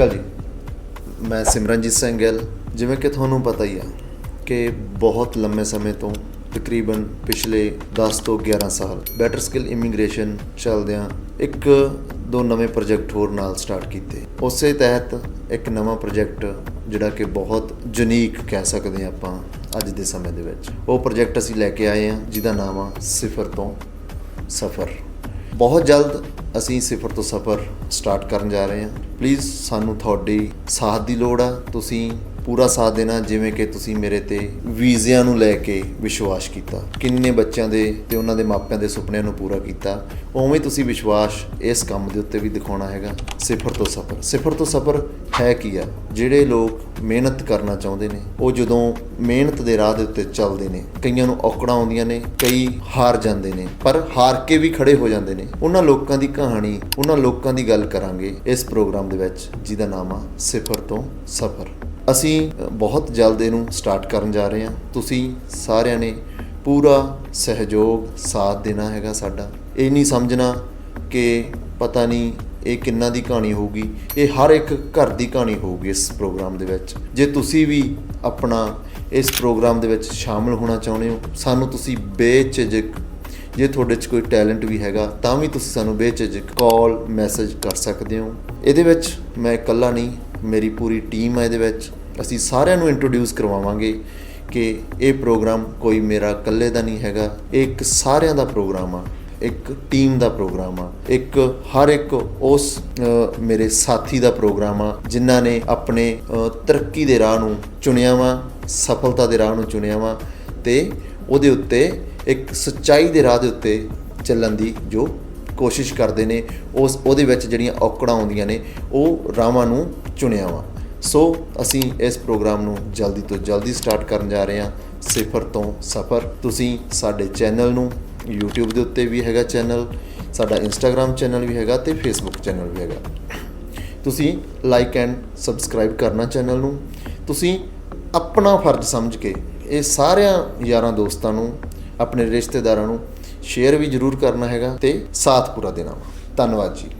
ਅਕਾਲ ਜੀ। ਮੈਂ ਸਿਮਰਨਜੀਤ ਸਿੰਘ ਗਿੱਲ। ਜਿਵੇਂ ਕਿ ਤੁਹਾਨੂੰ ਪਤਾ ਹੀ ਆ ਕਿ ਬਹੁਤ ਲੰਮੇ ਸਮੇਂ ਤੋਂ ਤਕਰੀਬਨ ਪਿਛਲੇ 10 ਤੋਂ 11 ਸਾਲ ਬੈਟਰ ਸਕਿੱਲ ਇਮੀਗ੍ਰੇਸ਼ਨ ਚੱਲਦਿਆਂ ਇੱਕ ਦੋ ਨਵੇਂ ਪ੍ਰੋਜੈਕਟ ਹੋਰ ਨਾਲ ਸਟਾਰਟ ਕੀਤੇ। ਉਸੇ ਤਹਿਤ ਇੱਕ ਨਵਾਂ ਪ੍ਰੋਜੈਕਟ ਜਿਹੜਾ ਕਿ ਬਹੁਤ ਯੂਨੀਕ ਕਹਿ ਸਕਦੇ ਹਾਂ ਆਪਾਂ ਅੱਜ ਦੇ ਸਮੇਂ ਦੇ ਵਿੱਚ। ਉਹ ਪ੍ਰੋਜੈਕਟ ਅਸੀਂ ਲੈ ਕੇ ਆਏ ਹਾਂ, ਜਿਹਦਾ ਨਾਮ ਆ ਸਿਫਰ ਤੋਂ ਸਫਰ। ਬਹੁਤ ਜਲਦ ਅਸੀਂ ਸਿਫਰ ਤੋਂ ਸਫਰ ਸਟਾਰਟ ਕਰਨ ਜਾ ਰਹੇ ਹਾਂ। ਪਲੀਜ਼ ਸਾਨੂੰ ਤੁਹਾਡੀ ਸਾਥ ਦੀ ਲੋੜ ਆ। ਤੁਸੀਂ ਪੂਰਾ ਸਾਥ ਦੇਣਾ, ਜਿਵੇਂ ਕਿ ਤੁਸੀਂ ਮੇਰੇ ਤੇ ਵੀਜ਼ਿਆਂ ਨੂੰ ਲੈ ਕੇ ਵਿਸ਼ਵਾਸ ਕੀਤਾ। ਕਿੰਨੇ ਬੱਚਿਆਂ ਦੇ ਤੇ ਉਹਨਾਂ ਦੇ ਮਾਪਿਆਂ ਦੇ ਸੁਪਨਿਆਂ ਨੂੰ ਪੂਰਾ ਕੀਤਾ। ਉਵੇਂ ਹੀ ਤੁਸੀਂ ਵਿਸ਼ਵਾਸ ਇਸ ਕੰਮ ਦੇ ਉੱਤੇ ਵੀ ਦਿਖਾਉਣਾ ਹੈਗਾ। ਸਿਫਰ ਤੋਂ ਸਫਰ ਸਿਫਰ ਤੋਂ ਸਫਰ ਹੈ ਕੀ ਆ? ਜਿਹੜੇ ਲੋਕ ਮਿਹਨਤ ਕਰਨਾ ਚਾਹੁੰਦੇ ਨੇ, ਉਹ ਜਦੋਂ ਮਿਹਨਤ ਦੇ ਰਾਹ ਦੇ ਉੱਤੇ ਚੱਲਦੇ ਨੇ, ਕਈਆਂ ਨੂੰ ਔਕੜਾਂ ਆਉਂਦੀਆਂ ਨੇ, ਕਈ ਹਾਰ ਜਾਂਦੇ ਨੇ, ਪਰ ਹਾਰ ਕੇ ਵੀ ਖੜੇ ਹੋ ਜਾਂਦੇ ਨੇ। ਉਹਨਾਂ ਲੋਕਾਂ ਦੀ ਕਹਾਣੀ, ਉਹਨਾਂ ਲੋਕਾਂ ਦੀ ਗੱਲ ਕਰਾਂਗੇ ਇਸ ਪ੍ਰੋਗਰਾਮ ਦੇ ਵਿੱਚ, ਜਿਹਦਾ ਨਾਮ ਆ ਸਿਫਰ ਤੋਂ ਸਫਰ ਅਸੀਂ ਬਹੁਤ ਜਲਦ ਇਹਨੂੰ ਸਟਾਰਟ ਕਰਨ ਜਾ ਰਹੇ ਹਾਂ। ਤੁਸੀਂ ਸਾਰਿਆਂ ਨੇ ਪੂਰਾ ਸਹਿਯੋਗ, ਸਾਥ ਦੇਣਾ ਹੈਗਾ ਸਾਡਾ। ਇਹ ਨਹੀਂ ਸਮਝਣਾ ਕਿ ਪਤਾ ਨਹੀਂ ਇਹ ਕਿੰਨਾ ਦੀ ਕਹਾਣੀ ਹੋਊਗੀ। ਇਹ ਹਰ ਇੱਕ ਘਰ ਦੀ ਕਹਾਣੀ ਹੋਊਗੀ ਇਸ ਪ੍ਰੋਗਰਾਮ ਦੇ ਵਿੱਚ। ਜੇ ਤੁਸੀਂ ਵੀ ਆਪਣਾ ਇਸ ਪ੍ਰੋਗਰਾਮ ਦੇ ਵਿੱਚ ਸ਼ਾਮਲ ਹੋਣਾ ਚਾਹੁੰਦੇ ਹੋ, ਸਾਨੂੰ ਤੁਸੀਂ ਬੇਝਿਜਕ, ਜੇ ਤੁਹਾਡੇ 'ਚ ਕੋਈ ਟੈਲੈਂਟ ਵੀ ਹੈਗਾ, ਤਾਂ ਵੀ ਤੁਸੀਂ ਸਾਨੂੰ ਬੇਝਿਜਕ ਕਾਲ ਮੈਸੇਜ ਕਰ ਸਕਦੇ ਹੋ। ਇਹਦੇ ਵਿੱਚ ਮੈਂ ਇਕੱਲਾ ਨਹੀਂ, ਮੇਰੀ ਪੂਰੀ ਟੀਮ ਹੈ ਇਹਦੇ ਵਿੱਚ। ਅਸੀਂ ਸਾਰਿਆਂ ਨੂੰ ਇੰਟਰੋਡਿਊਸ ਕਰਵਾਵਾਂਗੇ ਕਿ ਇਹ ਪ੍ਰੋਗਰਾਮ ਕੋਈ ਮੇਰਾ ਇਕੱਲੇ ਦਾ ਨਹੀਂ ਹੈਗਾ, ਇਹ ਇੱਕ ਸਾਰਿਆਂ ਦਾ ਪ੍ਰੋਗਰਾਮ ਆ, ਇੱਕ ਟੀਮ ਦਾ ਪ੍ਰੋਗਰਾਮ ਆ, ਇੱਕ ਹਰ ਇੱਕ ਉਸ ਮੇਰੇ ਸਾਥੀ ਦਾ ਪ੍ਰੋਗਰਾਮ ਆ, ਜਿਨ੍ਹਾਂ ਨੇ ਆਪਣੇ ਤਰੱਕੀ ਦੇ ਰਾਹ ਨੂੰ ਚੁਣਿਆ ਵਾ, ਸਫਲਤਾ ਦੇ ਰਾਹ ਨੂੰ ਚੁਣਿਆ ਵਾ ਤੇ ਉਹਦੇ ਉੱਤੇ ਇੱਕ ਸੱਚਾਈ ਦੇ ਰਾਹ ਦੇ ਉੱਤੇ ਚੱਲਣ ਦੀ ਜੋ ਕੋਸ਼ਿਸ਼ ਕਰਦੇ ਨੇ, ਉਸ, ਉਹਦੇ ਵਿੱਚ ਜਿਹੜੀਆਂ ਔਕੜਾਂ ਆਉਂਦੀਆਂ ਨੇ, ਉਹ ਰਾਹਾਂ ਨੂੰ ਚੁਣਿਆ ਵਾ। ਸੋ ਅਸੀਂ ਇਸ ਪ੍ਰੋਗਰਾਮ ਨੂੰ ਜਲਦੀ ਤੋਂ ਜਲਦੀ ਸਟਾਰਟ ਕਰਨ ਜਾ ਰਹੇ ਹਾਂ। ਸਿਫਰ ਤੋਂ ਸਫਰ। ਤੁਸੀਂ ਸਾਡੇ ਚੈਨਲ ਨੂੰ YouTube ਦੇ ਉੱਤੇ ਵੀ ਹੈਗਾ ਚੈਨਲ, ਸਾਡਾ Instagram ਚੈਨਲ ਵੀ ਹੈਗਾ ਤੇ Facebook ਚੈਨਲ ਵੀ ਹੈਗਾ। ਤੁਸੀਂ ਲਾਈਕ ਐਂਡ ਸਬਸਕ੍ਰਾਈਬ ਕਰਨਾ ਚੈਨਲ ਨੂੰ। ਤੁਸੀਂ ਆਪਣਾ ਫਰਜ਼ ਸਮਝ ਕੇ ਇਹ ਸਾਰਿਆਂ ਯਾਰਾਂ ਦੋਸਤਾਂ ਨੂੰ, ਆਪਣੇ ਰਿਸ਼ਤੇਦਾਰਾਂ ਨੂੰ ਸ਼ੇਅਰ ਵੀ ਜ਼ਰੂਰ ਕਰਨਾ ਹੈਗਾ ਤੇ ਸਾਥ ਪੂਰਾ ਦੇਣਾ ਵਾ। ਧੰਨਵਾਦ ਜੀ।